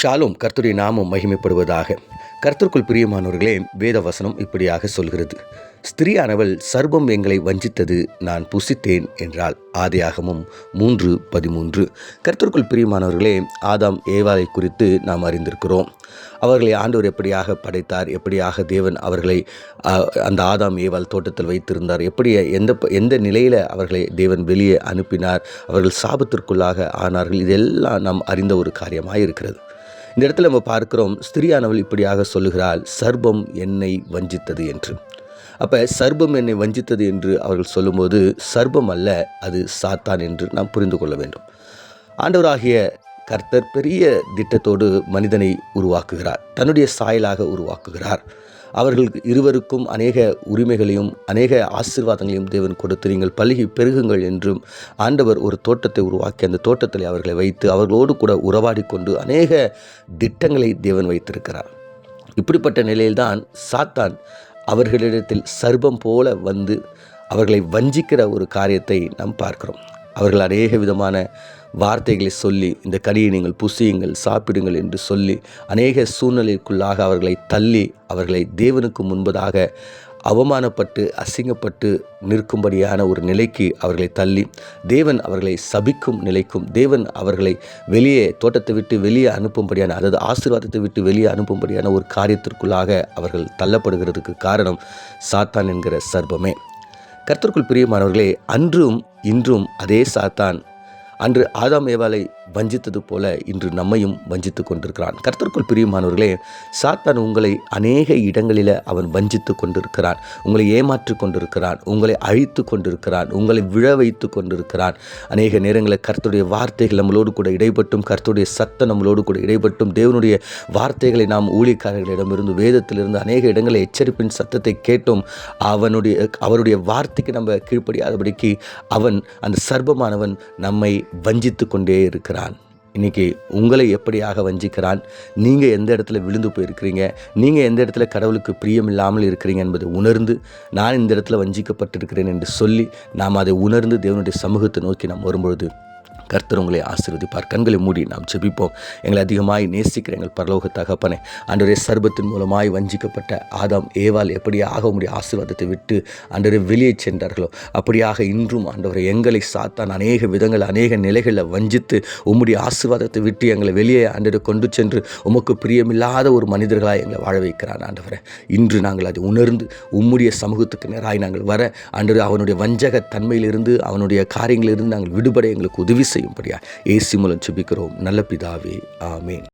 ஷாலும் கர்த்தருடைய நாமம் மகிமைப்படுவதாக. கர்த்தருக்குள் பிரியமானவர்களே வேத வசனம் இப்படியாக சொல்கிறது. ஸ்திரியானவள் சர்வம் எங்களை வஞ்சித்தது நான் புசித்தேன் என்றால் ஆதியாகமும் மூன்று பதிமூன்று. கர்த்தருக்குள் பிரியமானவர்களே ஆதாம் ஏவாளை குறித்து நாம் அறிந்திருக்கிறோம். அவர்களை ஆண்டவர் எப்படியாக படைத்தார்? எப்படியாக தேவன் அவர்களை அந்த ஆதாம் ஏவால் தோட்டத்தில் வைத்திருந்தார்? எப்படி எந்த எந்த நிலையில் அவர்களை தேவன் வெளியே அனுப்பினார்? அவர்கள் சாபத்திற்குள்ளாக ஆனார்கள்? இதெல்லாம் நாம் அறிந்த ஒரு காரியமாக இருக்கிறது இந்த இடத்துல நம்ம பார்க்கிறோம் ஸ்திரியானவள் இப்படியாக சொல்லுகிறாள் சர்பம் என்னை வஞ்சித்தது என்று. அப்போ சர்பம் என்னை வஞ்சித்தது என்று அவர்கள் சொல்லும்போது சர்பம் அல்ல அது சாத்தான் என்று நாம் புரிந்து கொள்ள வேண்டும். ஆண்டவராகிய கர்த்தர் பெரிய திட்டத்தோடு மனிதனை உருவாக்குகிறார் தன்னுடைய சாயலாக உருவாக்குகிறார். அவர்களுக்கு இருவருக்கும் அநேக உரிமைகளையும் அநேக ஆசீர்வாதங்களையும் தேவன் கொடுத்து நீங்கள் பல்கி பெருகுங்கள் என்றும் ஆண்டவர் ஒரு தோட்டத்தை உருவாக்கி அந்த தோட்டத்தில் அவர்களை வைத்து அவர்களோடு கூட உறவாடி கொண்டு அநேக திட்டங்களை தேவன் வைத்திருக்கிறார். இப்படிப்பட்ட நிலையில்தான் சாத்தான் அவர்களிடத்தில் சர்பம் போல வந்து அவர்களை வஞ்சிக்கிற ஒரு காரியத்தை நாம் பார்க்கிறோம். அவர்கள் அநேக விதமான வார்த்தைகளை சொல்லி இந்த கனியை நீங்கள் புசியுங்கள் சாப்பிடுங்கள் என்று சொல்லி அநேக சூழ்நிலைக்குள்ளாக அவர்களை தள்ளி அவர்களை தேவனுக்கு முன்பதாக அவமானப்பட்டு அசிங்கப்பட்டு நிற்கும்படியான ஒரு நிலைக்கு அவர்களை தள்ளி தேவன் அவர்களை சபிக்கும் நிலைக்கும் தேவன் அவர்களை வெளியே தோட்டத்தை விட்டு வெளியே அனுப்பும்படியான அதாவது ஆசீர்வாதத்தை விட்டு வெளியே அனுப்பும்படியான ஒரு காரியத்திற்குள்ளாக அவர்கள் தள்ளப்படுகிறதுக்கு காரணம் சாத்தான் என்கிற சர்பமே கர்த்தருக்குள் பிரியமானவர்களே அன்றும் இன்றும் அதே சாத்தான் அன்று ஆதாம் ஏவாலை வஞ்சித்தது போல இன்று நம்மையும் வஞ்சித்து கொண்டிருக்கிறான். கர்த்தருக்குள் பிரியமானவர்களே சாத்தான் உங்களை அநேக இடங்களில் அவன் வஞ்சித்து கொண்டிருக்கிறான். உங்களை ஏமாற்றி கொண்டிருக்கிறான் உங்களை அழித்து கொண்டிருக்கிறான் உங்களை விழ வைத்து கொண்டிருக்கிறான். அநேக நேரங்களில் கர்த்தருடைய வார்த்தைகள் நம்மளோடு கூட இடைப்பட்டும் கர்த்தருடைய சத்தம் நம்மளோடு கூட இடைப்பட்டும் தேவனுடைய வார்த்தைகளை நாம் ஊழியக்காரர்களிடமிருந்து வேதத்திலிருந்து அநேக இடங்களில் எச்சரிப்பின் சத்தத்தை கேட்டும். அவனுடைய அவருடைய வார்த்தைக்கு நம்ம கீழ்ப்படியாதபடிக்கு அவன் அந்த சர்பமானவன் நம்மை வஞ்சித்து கொண்டே இருக்கிறான். இன்னைக்கு உங்களை எப்படியாக வஞ்சிக்கிறான்? நீங்கள் எந்த இடத்துல விழுந்து போயிருக்கிறீங்க? நீங்கள் எந்த இடத்துல கடவுளுக்கு பிரியம் இல்லாமல் இருக்கிறீங்க என்பதை உணர்ந்து நான் இந்த இடத்துல வஞ்சிக்கப்பட்டிருக்கிறேன் என்று சொல்லி நாம் அதை உணர்ந்து தேவனுடைய சமூகத்தை நோக்கி நாம் வரும்பொழுது கர்த்தர் உங்களை ஆசீர்வதிப்பார். கண்களை மூடி நாம் ஜெபிப்போம். எங்களை அதிகமாய் நேசிக்கிற எங்கள் பரலோக தகப்பனே அன்றைய சர்பத்தின் மூலமாய் வஞ்சிக்கப்பட்ட ஆதாம் ஏவால் எப்படியாக உங்களுடைய ஆசீர்வாதத்தை விட்டு அன்றரை வெளியே சென்றார்களோ அப்படியாக இன்றும் அன்றவரை எங்களை சாத்தான் அநேக விதங்கள் அநேக நிலைகளில் வஞ்சித்து உம்முடைய ஆசீர்வாதத்தை விட்டு எங்களை வெளியே அன்றரை கொண்டு சென்று உமக்கு பிரியமில்லாத ஒரு மனிதர்களாக எங்களை வாழ வைக்கிறான் ஆண்டவரை. இன்று நாங்கள் அதை உணர்ந்து உம்முடைய சமூகத்துக்கு நேராய் நாங்கள் வர அன்று அவனுடைய வஞ்சக தன்மையிலிருந்து அவனுடைய காரியங்களிலிருந்து நாங்கள் விடுபட எங்களுக்கு உதவி செய்யும்படியா ஏசி மூலம் சுபிக்கிறோம் நல்ல பிதாவே ஆமேன்.